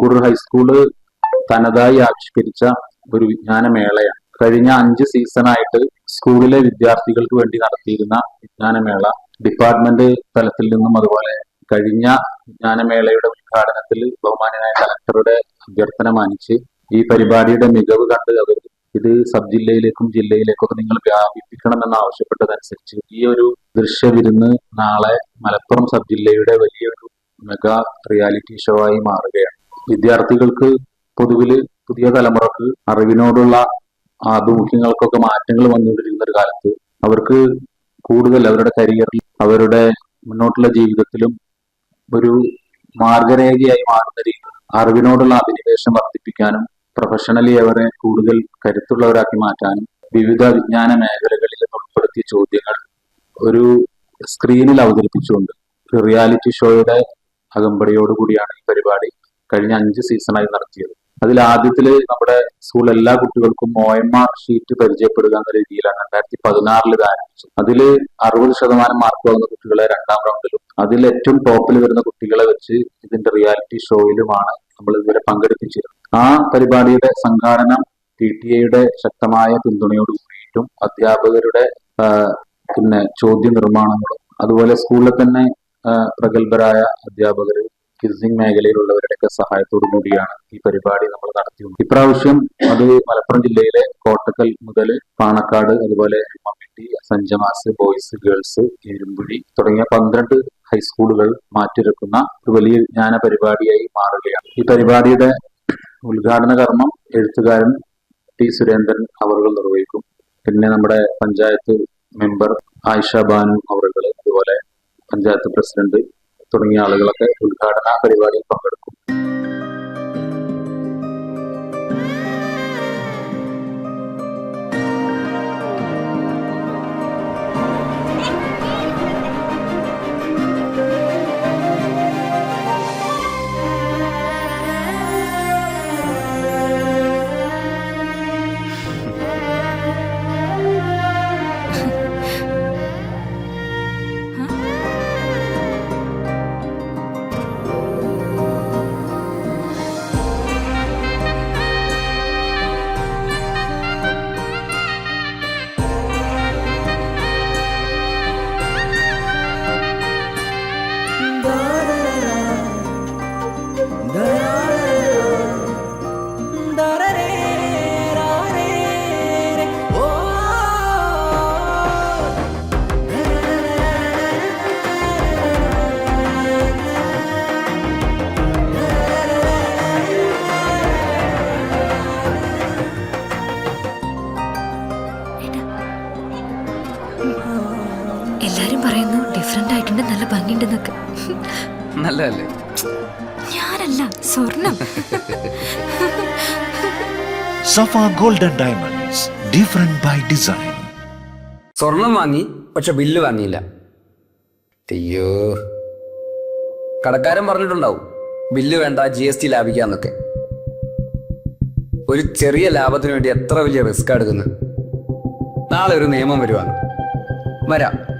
പൂക്കൂടൂർ high school തനതായി ആവിഷ്കരിച്ച ഒരു വിജ്ഞാനമേളയാണ്. കഴിഞ്ഞ അഞ്ച് സീസണായിട്ട് സ്കൂളിലെ വിദ്യാർത്ഥികൾക്ക് വേണ്ടി നടത്തിയിരുന്ന വിജ്ഞാനമേള ഡിപ്പാർട്ട്മെന്റ് തലത്തിൽ നിന്നും അതുപോലെ കഴിഞ്ഞ വിജ്ഞാനമേളയുടെ ഉദ്ഘാടനത്തിൽ ബഹുമാനായ കലക്ടറുടെ അഭ്യർത്ഥന മാനിച്ച് ഈ പരിപാടിയുടെ മികവ് കണ്ട് അവർ ഇത് സബ് ജില്ലയിലേക്കും ജില്ലയിലേക്കും ഒക്കെ നിങ്ങൾ വ്യാപിപ്പിക്കണമെന്ന് ആവശ്യപ്പെട്ടതനുസരിച്ച് ഈ ഒരു ദൃശ്യവിരുന്ന് നാളെ മലപ്പുറം സബ് ജില്ലയുടെ വലിയൊരു മെഗാ റിയാലിറ്റി ഷോ ആയി മാറുകയാണ്. വിദ്യാർത്ഥികൾക്ക് പൊതുവിൽ പുതിയ തലമുറയ്ക്ക് അറിവിനോടുള്ള ആഭിമുഖ്യങ്ങൾക്കൊക്കെ മാറ്റങ്ങൾ വന്നുകൊണ്ടിരിക്കുന്ന ഒരു കാലത്ത് അവർക്ക് കൂടുതൽ അവരുടെ കരിയറിൽ അവരുടെ മുന്നോട്ടുള്ള ജീവിതത്തിലും ഒരു മാർഗരേഖയായി മാറുന്ന രീതി അറിവിനോടുള്ള അഭിനിവേശം വർദ്ധിപ്പിക്കാനും പ്രൊഫഷണലി അവരെ കൂടുതൽ കരുത്തുള്ളവരാക്കി മാറ്റാനും വിവിധ വിജ്ഞാന മേഖലകളിൽ ഉൾപ്പെടുത്തിയ ചോദ്യങ്ങൾ ഒരു സ്ക്രീനിൽ അവതരിപ്പിച്ചുകൊണ്ട് റിയാലിറ്റി ഷോയുടെ അകമ്പടിയോടുകൂടിയാണ് ഈ പരിപാടി. കഴിഞ്ഞ അഞ്ച് സീസണായി നടത്തിയത്. അതിൽ ആദ്യത്തിൽ നമ്മുടെ സ്കൂൾ എല്ലാ കുട്ടികൾക്കും ഒ എം ആർ ഷീറ്റ് പരിചയപ്പെടുക എന്ന രീതിയിലാണ് രണ്ടായിരത്തി പതിനാറിൽ ഇത് ആരംഭിച്ചു അതിൽ അറുപത് ശതമാനം മാർക്ക് വാങ്ങുന്ന കുട്ടികളെ രണ്ടാം റൗണ്ടിലും അതിൽ ഏറ്റവും ടോപ്പിൽ വരുന്ന കുട്ടികളെ വെച്ച് ഇതിന്റെ റിയാലിറ്റി ഷോയിലുമാണ് നമ്മൾ ഇതുവരെ പങ്കെടുപ്പിച്ചിരുന്നത്. ആ പരിപാടിയുടെ സംഘാടനം പി ടി എയുടെ ശക്തമായ പിന്തുണയോട് കൂടിയിട്ടും അധ്യാപകരുടെ പിന്നെ ചോദ്യ നിർമ്മാണങ്ങളും അതുപോലെ സ്കൂളിലെ തന്നെ പ്രഗത്ഭരായ അധ്യാപകർ കിസിംഗ് മേഖലയിലുള്ളവരുടെയൊക്കെ സഹായത്തോടു കൂടിയാണ് ഈ പരിപാടി നമ്മൾ നടത്തിയത്. ഇപ്രാവശ്യം അത് മലപ്പുറം ജില്ലയിലെ കോട്ടക്കൽ മുതൽ പാണക്കാട് അതുപോലെ മമ്മിട്ടി സഞ്ചമാസ് ബോയ്സ് ഗേൾസ് എരുമ്പുഴി തുടങ്ങിയ പന്ത്രണ്ട് ഹൈസ്കൂളുകൾ മാറ്റിരക്കുന്ന ഒരു വലിയ ജ്ഞാന പരിപാടിയായി മാറുകയാണ്. ഈ പരിപാടിയുടെ ഉദ്ഘാടന കർമ്മം എഴുത്തുകാരൻ ടി. സുരേന്ദ്രൻ അവർ നിർവഹിക്കും. പിന്നെ നമ്മുടെ പഞ്ചായത്ത് മെമ്പർ ആയിഷ ബാനു അവറുകൾ അതുപോലെ പഞ്ചായത്ത് പ്രസിഡന്റ് തുടങ്ങിയ ആളുകളൊക്കെ ഉദ്ഘാടന പരിപാടിയിൽ പങ്കെടുക്കും. എല്ലാരും പറയുന്നു ഡിഫറെന്റ് ആയിട്ടുണ്ട് നല്ല ഭംഗിയുണ്ടെന്നൊക്കെ. നല്ലതല്ലേ? ഞാനല്ല സ്വർണം. Safa golden diamonds different by design സ്വർണം വാങ്ങി പക്ഷെ ബില്ല് വാങ്ങിയില്ല. അയ്യോ. കടക്കാരൻ പറഞ്ഞിട്ടുണ്ടാവും ബില്ല് വേണ്ട ജി എസ് ടി ലാഭിക്കാന്നൊക്കെ. ഒരു ചെറിയ ലാഭത്തിന് വേണ്ടി എത്ര വലിയ റിസ്ക് എടുക്കുന്നു നാളെ ഒരു നിയമം വരുവാണ്. വരാം.